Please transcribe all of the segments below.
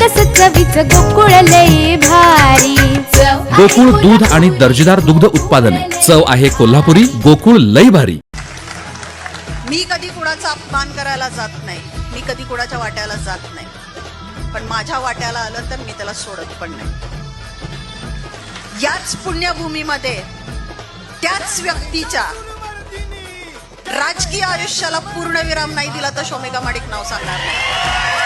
कस चवीच गोकुळ लई भारी. गोकुळ दूध आणि दर्जेदार दुग्ध उत्पादने. चव आहे कोल्हापुरी गोकुळ लई भारी. मी कधी कुणाचा अपमान करायला जात नाही. मी कधी कुणाच्या वाट्याला जात नाही. पण माझ्या वाट्याला आलं तर मी त्याला सोडत पण नाही. याच पुण्यभूमीमध्ये त्याच व्यक्तीच्या राजकीय आयुष्याला पूर्णविराम नाही दिला तर शोमेगा माडिक नाव सांगणार नाही.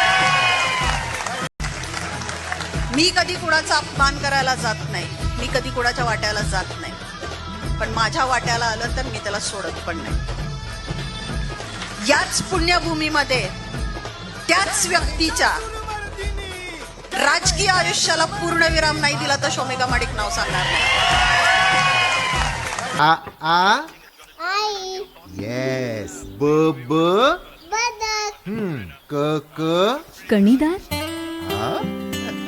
मी कधी कुणाचा अपमान करायला जात नाही. मी कधी कुणाच्या वाट्याला जात नाही. पण माझ्या वाट्याला आलं तर मी त्याला सोडत पण नाही. याच पुण्यभूमीमध्ये त्याच व्यक्तीच्या राजकीय आयुष्याला पूर्णविराम नाही दिला तर शोमेगा माडिक नाव सांगणार नाही. आ आ? आई. येस ब ब? क क? कणीदार